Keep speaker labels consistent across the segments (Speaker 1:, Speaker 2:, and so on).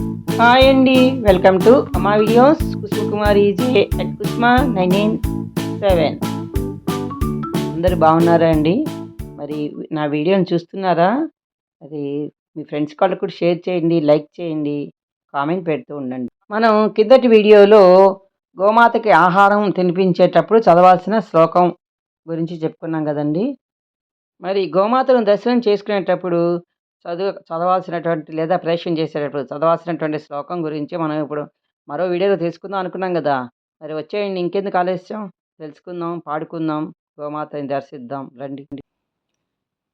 Speaker 1: Hi అండి welcome to Amma videos Kusuma Kumar J at Kusma nine nine seven అందరు బాగున్నారా అండి? మరి నా వీడియోని చూస్తున్నారా? అది మీ ఫ్రెండ్స్ వాళ్ళకు కూడా షేర్ చేయండి లైక్ చేయండి కామెంట్ పెడుతూ ఉండండి. మనం కిందటి వీడియోలో గోమాతకి ఆహారం తినిపించేటప్పుడు చదవాల్సిన శ్లోకం గురించి చెప్పుకున్నాం కదండి. మరి గోమాతను దర్శనం చేసుకునేటప్పుడు చదువు చదవాల్సినటువంటి లేదా ప్రవేశం చేసేటప్పుడు చదవాల్సినటువంటి శ్లోకం గురించి మనం ఇప్పుడు మరో వీడియోలో తెలుసుకుందాం అనుకున్నాం కదా. మరి వచ్చేయండి. ఇంకెందుకు ఆలస్యం? తెలుసుకుందాం పాడుకుందాం. గోమాతని దర్శిద్దాం. రండి.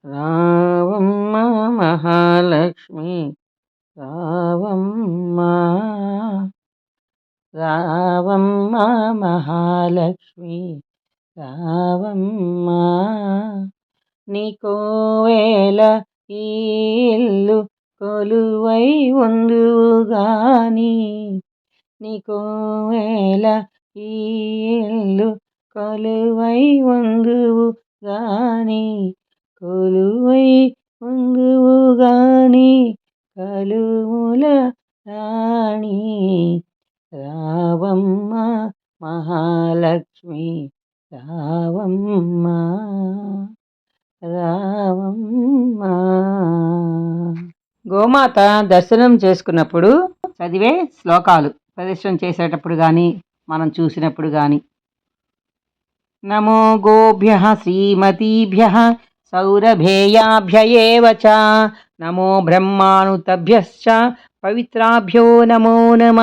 Speaker 1: రావమ్మ మహాలక్ష్మి రావమ్మ రావమ్మ మహాలక్ష్మి రావమ్మ నీకోవేళ ఈ ఇల్లు కొలువై ఉందుగాని నీకోవేళ ఈ ఇల్లు కొలువై ఉందువు గాని కొలువై ఉందువు గాని కలుముల రాణి రావమ్మ మహాలక్ష్మి రావమ్మ గోమాత దర్శనం చేసుకున్నప్పుడు చదివే శ్లోకాలు ప్రదర్శన చేసేటప్పుడు కానీ మనం చూసినప్పుడు కానీ నమో గోభ్య శ్రీమతీభ్య సౌరభేయాభ్యయేవ చ నమో బ్రహ్మాణుతభ్యశ్చ పవిత్రాభ్యో నమో నమ.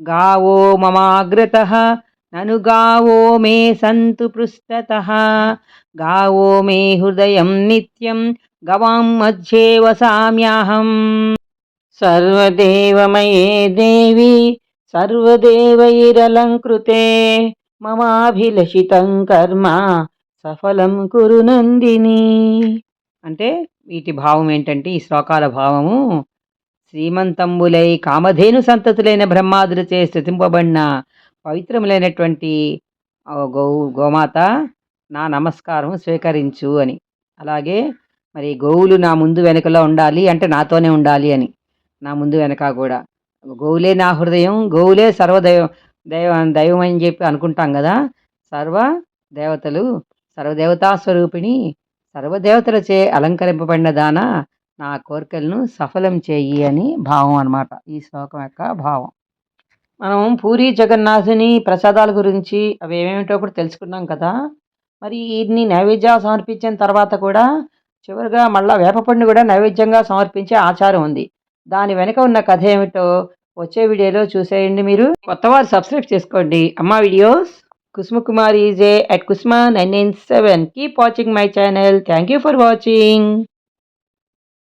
Speaker 1: గావో మమాగ్రత. నను గావో మే సంతు పృష్టత. గావో మే హృదయం నిత్యం గవాం మధ్యే వసామ్యాహం. సర్వదేవమయే దేవి సర్వదేవైరలంకృతే. మమాభిలషితం కర్మ సఫలం కురు నందిని. అంటే వీటి భావం ఏంటంటే ఈ శ్లోకాల భావము శ్రీమంతంబులై కామధేను సంతతులైన బ్రహ్మాదులచే స్థుతింపబడిన పవిత్రములైనటువంటి గౌ గో గోమాత నా నమస్కారం స్వీకరించు అని. అలాగే మరి గోవులు నా ముందు వెనుకలో ఉండాలి అంటే నాతోనే ఉండాలి అని. నా ముందు వెనక కూడా. గోవులే నా హృదయం గోవులే సర్వదైవం దైవ దైవం అని చెప్పి అనుకుంటాం కదా. సర్వ దేవతలు సర్వదేవతా స్వరూపిణి సర్వదేవతలచే అలంకరింపబడిన దాన నా కోరికలను సఫలం చేయి అని భావం అనమాట ఈ శ్లోకం యొక్క భావం. మనం పూరి జగన్నాథుని ప్రసాదాల గురించి అవి ఏమేమిటో కూడా తెలుసుకున్నాం కదా. మరి వీటిని నైవేద్యాలు సమర్పించిన తర్వాత కూడా చివరిగా మళ్ళా వేపపండు కూడా నైవేద్యంగా సమర్పించే ఆచారం ఉంది. దాని వెనుక ఉన్న కథ ఏమిటో వచ్చే వీడియోలో చూసేయండి మీరు. కొత్త వారు సబ్స్క్రైబ్ చేసుకోండి. అమ్మ videos. Kusuma Kumar EJ at Kusma nine nine seven. Keep watching my channel. Thank you for watching.